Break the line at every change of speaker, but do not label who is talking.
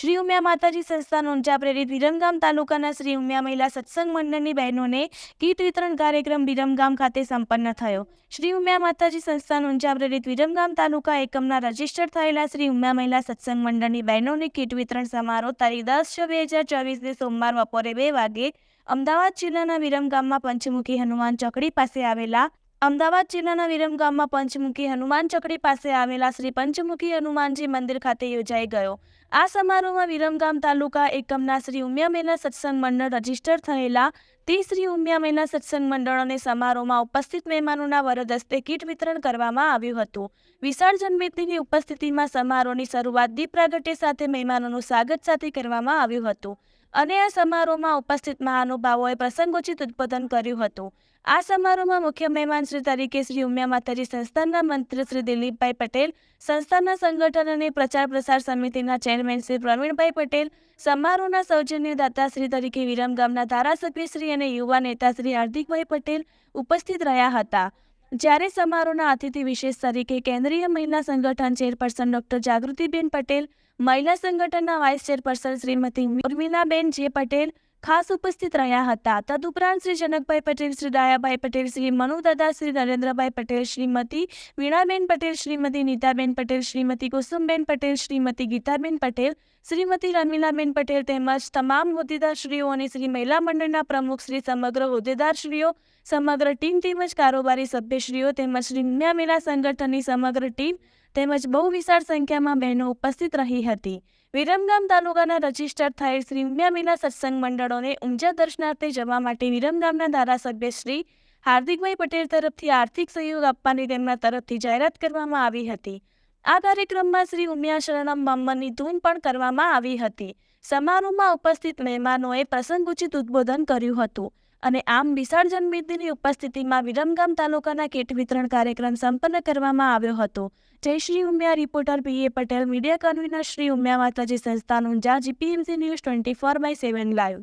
Shri Umiya માતાજી સંસ્થાન ઊંચા પ્રેરિત વિરમગામ તાલુકાના શ્રી ઉમિયા મહિલા સત્સંગ મંડળની બહેનોને કીટ વિતરણ કાર્યક્રમ વિરમગામ ખાતે સંપન્ન થયો. શ્રી ઉમિયા માતાજી સંસ્થાન ઊંચા પ્રેરિત વિરમગામ તાલુકા એકમના રજિસ્ટર થયેલા શ્રી ઉમિયા મહિલા સત્સંગ મંડળની બહેનોને કીટ વિતરણ સમારોહ તારીખ દસ છ બે હજાર ચોવીસને સોમવાર બપોરે બે વાગે અમદાવાદ જિલ્લાના વિરમગામમાં પંચમુખી હનુમાન ચોકડી પાસે આવેલા અમદાવાદ જિલ્લાના વિરમગામમાં પંચમુખી હનુમાન ચકડી પાસે આવેલા શ્રી પંચમુખી હનુમાનજી મંદિર ખાતે યોજાઈ ગયો. આ સમારોહમાં વિરમગામ તાલુકા એકમના શ્રી ઉમિયા મહિલા સત્સંગ મંડળ રજિસ્ટર થયેલા તે શ્રી ઉમિયા મહિલા સત્સંગ મંડળોને સમારોહમાં ઉપસ્થિત મહેમાનોના વરદ હસ્તે કીટ વિતરણ કરવામાં આવ્યું હતું. વિશાળ જનમેદનીની ઉપસ્થિતિમાં સમારોહની શરૂઆત દીપ પ્રાગટ્ય સાથે મહેમાનોનું સ્વાગત સાથે કરવામાં આવ્યું હતું. અને આ સમારોહમાં ઉપસ્થિત મહાનુભાવોએ પ્રસંગોચિત ઉદ્બોધન કર્યું હતું. આ સમારોહમાં મુખ્ય મહેમાન શ્રી તરીકે શ્રી ઉમિયા માતાજી સંસ્થાનના મંત્રી શ્રી દિલીપભાઈ પટેલ, સંસ્થાના સંગઠન અને પ્રચાર પ્રસાર સમિતિના ચેરમેન શ્રી પ્રવીણભાઈ પટેલ, સમારોહના સૌજન્યદાતા શ્રી તરીકે વિરમગામના ધારાસભ્ય શ્રી અને યુવા નેતા શ્રી હાર્દિકભાઈ પટેલ ઉપસ્થિત રહ્યા હતા. જ્યારે સમારોહના અતિથિ વિશેષ તરીકે કેન્દ્રીય મહિલા સંગઠન ચેરપર્સન ડોક્ટર જાગૃતિબેન પટેલ, મહિલા સંગઠનના વાઇસ ચેરપર્સન શ્રીમતી ઉર્મિલાબેન જે પટેલ ખાસ ઉપસ્થિત રહ્યા હતા. તદુપરાંત શ્રી જનકભાઈ પટેલ, શ્રી દાયાભાઈ પટેલ, શ્રી મનુદાદા, શ્રી નરેન્દ્રભાઈ પટેલ, શ્રીમતી વીણાબેન પટેલ, શ્રીમતી નીતાબેન પટેલ, શ્રીમતી કુસુમબેન પટેલ, શ્રીમતી ગીતાબેન પટેલ, શ્રીમતી રમીલાબેન પટેલ તેમજ તમામ હોદ્દેદારશ્રીઓ અને શ્રી મહિલા મંડળના પ્રમુખ શ્રી સમગ્ર હોદ્દેદારશ્રીઓ, સમગ્ર ટીમ તેમજ કારોબારી સભ્યશ્રીઓ તેમજ શ્રી મેલા સંગઠનની સમગ્ર ટીમ તેમજ બહુ વિશાળ સંખ્યામાં બહેનો ઉપસ્થિત રહી હતી. વિરમગામ તાલુકાના રજિસ્ટર થયેલ શ્રી ઉમિયામીના સત્સંગ મંડળોને ઊંઝા દર્શનાર્થે જવા માટે વિરમગામના ધારાસભ્ય શ્રી હાર્દિકભાઈ પટેલ તરફથી આર્થિક સહયોગ આપવાની તેમના તરફથી જાહેરાત કરવામાં આવી હતી. આ કાર્યક્રમમાં શ્રી ઉમિયા શરણમ મમ્મની ધૂન પણ કરવામાં આવી હતી. સમારોહમાં ઉપસ્થિત મહેમાનોએ પ્રસંગોચિત ઉદ્બોધન કર્યું હતું. અને આમ વિસર્જન જનમેદનીની ઉપસ્થિતિમાં વિરમગામ તાલુકાના કીટ વિતરણ કાર્યક્રમ સંપન્ન કરવામાં આવ્યો હતો. Jai Shri Umiya, reporter P. A. Patel, media convener Shri Umiya Mataji સંસ્થાનું જા GPMC news twenty four by seven live